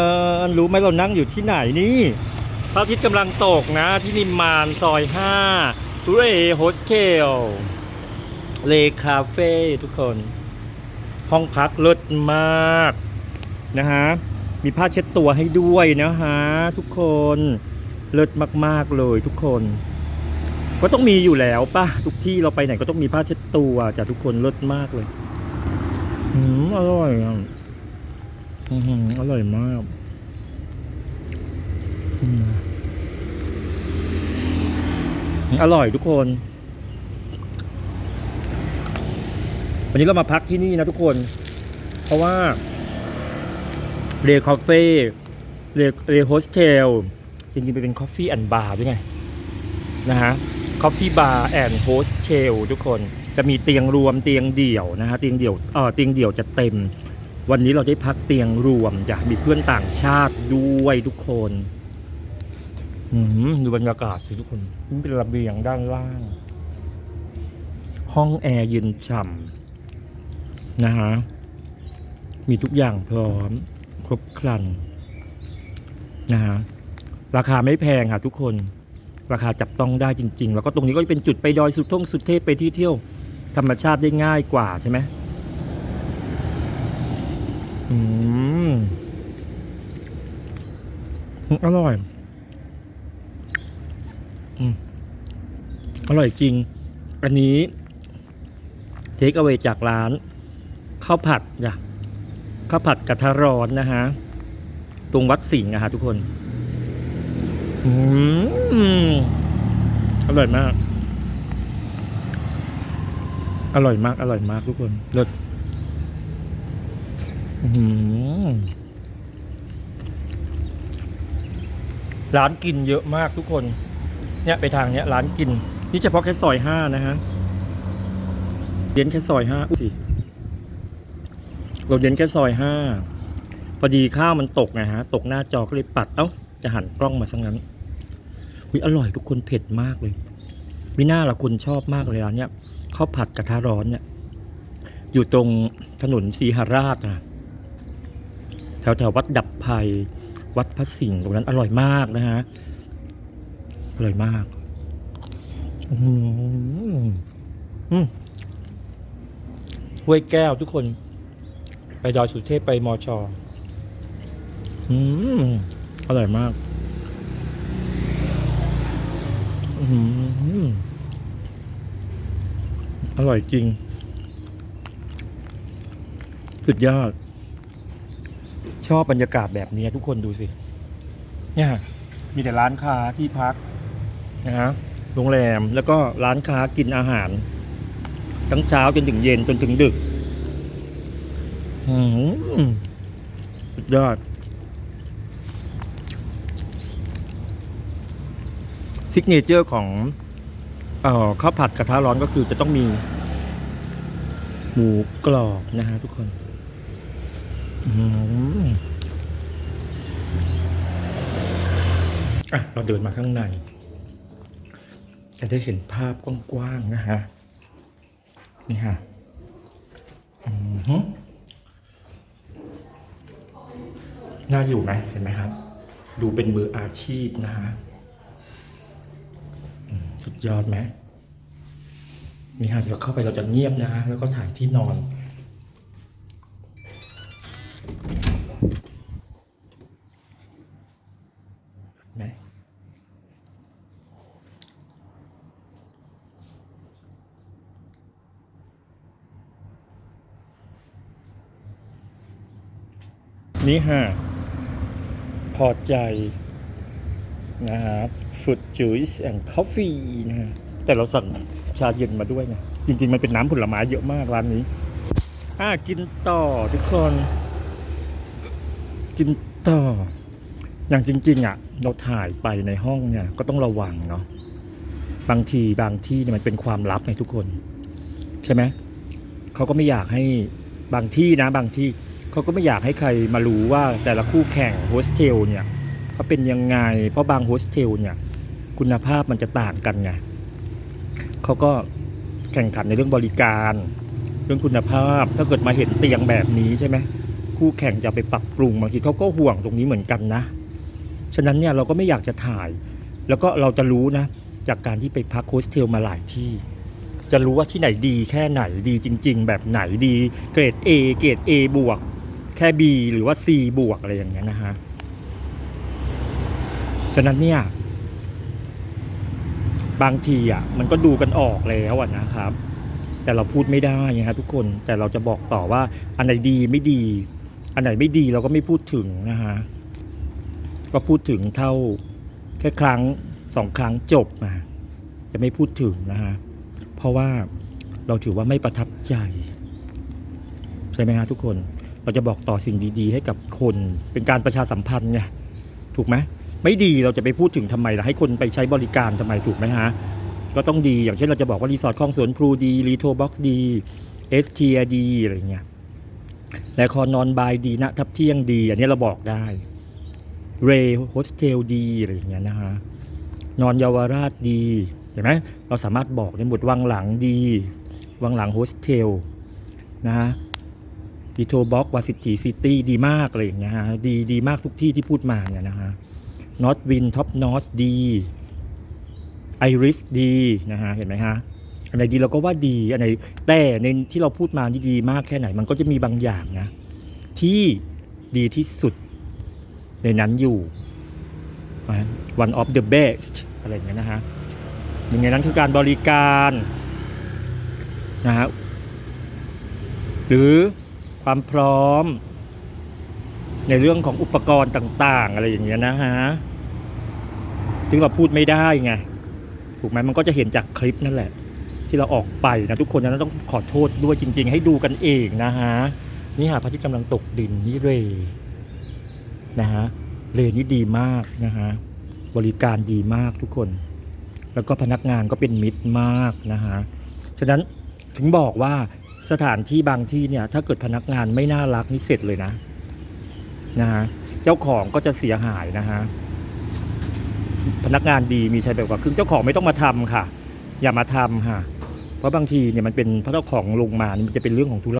เออรู้ไหมเรานั่งอยู่ที่ไหนนี่พระอาทิตย์กำลังตกนะ ที่นิมมานซอย5เรโฮสเทลเลคาเฟ่ทุกคน ห้องพักเลิศมากนะฮะ มีผ้าเช็ดตัวให้ด้วยนะฮะ ทุกคนเลิศมาก ๆ เลยทุกคน ก็ต้องมีอยู่แล้วป่ะ ทุกที่เราไปไหนก็ต้องมีผ้าเช็ดตัวจ้ะทุกคนเลิศมากเลยอืมอร่อยอะ อือหือร่อยมากอร่อยทุกคน วันนี้เรามาพักที่นี่นะทุกคน เพราะว่าเรคาเฟ่เรเรโฮสเทลจริงๆไปเป็นคอฟฟี่แอนด์บาร์ด้วยไง นะฮะคอฟฟี่บาร์แอนด์โฮสเทลทุกคนจะมีเตียงรวมเตียงเดี่ยวนะฮะเตียงเดี่ยวเออเตียงเดี่ยวจะเต็ม วันนี้เราได้พักเตียงรวมจ้ะมีเพื่อนต่างชาติด้วยทุกคนดูบรรยากาศสิทุกคนนี่เป็นระเบียงด้านล่าง ห้องแอร์เย็นฉ่ำนะฮะมีทุกอย่างพร้อม ครบครันนะฮะราคาไม่แพงค่ะทุกคน ราคาจับต้องได้จริง ๆ แล้วก็ตรงนี้ก็จะเป็นจุดไปดอยสุดท่งสุดเทพไปที่เที่ยว ธรรมชาติได้ง่ายกว่าใช่ไหม อืมอร่อย อืมอร่อยจริง อันนี้เทคเอาไว้จากร้านข้าวผัดจ้ะข้าวผัดกระทะร้อนนะฮะ ตรงวัดสิงห์นะฮะทุกคน อืมอร่อยมาก อร่อยมาก อร่อยมากทุกคนรสอื้อหือ ร้านกินเยอะมากทุกคน เนี่ยไปทางเนี้ย ร้านกิน นี่เฉพาะแค่ซอยห้านะฮะเดินแค่ซอยห้าสิเราเดินแค่ซอยห้าพอดีข้าวมันตกไงฮะ ตกหน้าจอก็เลยปัด เอ้า จะหันกล้องมาสังนั้นอุ้ยอร่อยทุกคนเผ็ดมากเลยมิน่าละคนชอบมากเลยร้านเนี้ยข้าวผัดกระทะร้อนเนี่ย อยู่ตรงถนนศรีหราชนะ ถวแถววัดดับภัย วัดพระสิงห์ตรงนั้นอร่อยมากนะฮะ อร่อยมาก ห้วยแก้วทุกคน ไปดอยสุเทพไปมอชออือร่อยมากอร่อยจริง สุดยอด ชอบบรรยากาศแบบนี้ทุกคนดูสิ เนี่ยมีแต่ร้านค้าที่พักนะฮะโรงแรมแล้วก็ร้านค้ากินอาหาร ทั้งเช้าจนถึงเย็นจนถึงดึกอืมสุดยอดซิกเนเจอร์ของเอ่อข้าวผัดกระทะร้อนก็คือจะต้องมี หมูกรอบนะฮะทุกคน อืม อะเราเดินมาข้างใน จะได้เห็นภาพกว้างๆนะฮะ นี่ฮะอือหือน่าอยู่ไหมเห็นไหมครับ ดูเป็นมืออาชีพนะฮะสุดยอดไหมนี่ฮะเดี๋ยวเข้าไปเราจะเงียบนะฮะแล้วก็ถ่ายที่นอน นี่ฮะพอใจนะฮะฟุตจูสแอนด์คอฟฟี่นะฮะแต่เราสั่งชาเย็นมาด้วยนะจริงๆ มันเป็นน้ำผลไม้เยอะมากร้านนี้ อ่ากินต่อทุกคน กินต่อ อย่างจริง ๆอะ เราถ่ายไปในห้องเนี่ยก็ต้องระวังเนาะบางทีบางที่เนี่ยมันเป็นความลับในทุกคน ใช่ไหมเขาก็ไม่อยากให้บางที่นะบางที่ เขาก็ไม่อยากให้ใครมารู้ว่าแต่ละคู่แข่งโฮสเทลเนี่ยเขาเป็นยังไง เพราะบางโฮสเทลเนี่ยคุณภาพมันจะต่างกันไงเขาก็แข่งขันในเรื่องบริการ เรื่องคุณภาพถ้าเกิดมาเห็นเตียงแบบนี้ใช่ไหมคู่แข่งจะไปปรับปรุงบางทีเขาก็ห่วงตรงนี้เหมือนกันนะ ฉะนั้นเนี่ยเราก็ไม่อยากจะถ่าย แล้วก็เราจะรู้นะ จากการที่ไปพักโฮสเทลมาหลายที่ จะรู้ว่าที่ไหนดีแค่ไหนดีจริง ๆ แบบไหนดีเกรด A เกรด A บวก แค่ B หรือว่า C บวกอะไรอย่างเงี้ยนะฮะฉะนั้นเนี่ย บางทีอะมันก็ดูกันออกแล้วอะนะครับ แต่เราพูดไม่ได้ไงครับทุกคนแต่เราจะบอกต่อว่า อันไหนดีไม่ดี อันไหนไม่ดีเราก็ไม่พูดถึงนะฮะก็พูดถึงเท่าแค่ครั้งสองครั้งจบนะจะไม่พูดถึงนะฮะเพราะว่าเราถือว่าไม่ประทับใจ ใช่ไหมฮะทุกคน เราจะบอกต่อสิ่งดีๆ ให้กับคน เป็นการประชาสัมพันธ์ไงถูกไหมไม่ดีเราจะไปพูดถึงทำไมล่ะให้คนไปใช้บริการทำไมถูกไหมฮะก็ต้องดีอย่างเช่นเราจะบอกว่ารีสอร์ทคลองสวนพลูดีรีโทบ็อกซ์ดีเอสทีดีอะไรเงี้ยและคอนอนบายดีนะทับเที่ยงดี อันนี้เราบอกได้เรโฮสเทลดีอะไรอย่างเงี้ยนะฮะนอนเยาวราชดีเห็นไหมเราสามารถบอกในหมวดวังหลังดี วังหลังโฮสเทลนะฮะ ดีโทบ็อกวาซิตีซิตี้ดีมากอะไรอย่างเงี้ยฮะดีดีมากทุกที่ที่พูดมาเนี่ยนะฮะนอตวินท็อปนอตดีไอริสดีนะฮะเห็นไหมฮะอันไหนดีเราก็ว่าดีอันไหนแต่ในที่เราพูดมานี่ดีมากแค่ไหน มันก็จะมีบางอย่างนะที่ดีที่สุดในนั้นอยู่นะ one of the best อะไรอย่างเงี้ยนะฮะหนึ่งในนั้นคือการบริการนะฮะหรือ ความพร้อม ในเรื่องของอุปกรณ์ต่าง ๆ อะไรอย่างเงี้ยนะฮะซึ่งเราพูดไม่ได้ไงถูกไหมมันก็จะเห็นจากคลิปนั่นแหละ ที่เราออกไปนะทุกคนนะต้องขอโทษด้วยจริง ๆ ให้ดูกันเองนะฮะนี่หาพระอาทิตย์กำลังตกดินนี่เรนะฮะเรนี่ดีมากนะฮะบริการดีมากทุกคน แล้วก็พนักงานก็เป็นมิตรมากนะฮะฉะนั้นถึงบอกว่า สถานที่บางที่เนี่ยถ้าเกิดพนักงานไม่น่ารักนี่เสร็จเลยนะนะฮะเจ้าของก็จะเสียหายนะฮะพนักงานดีมีชัยแบบกว่าครึ่งเจ้าของไม่ต้องมาทำค่ะ อย่ามาทำค่ะ เพราะบางทีเนี่ยมันเป็นเพราะเจ้าของลงมานี่มันจะเป็นเรื่องของธุร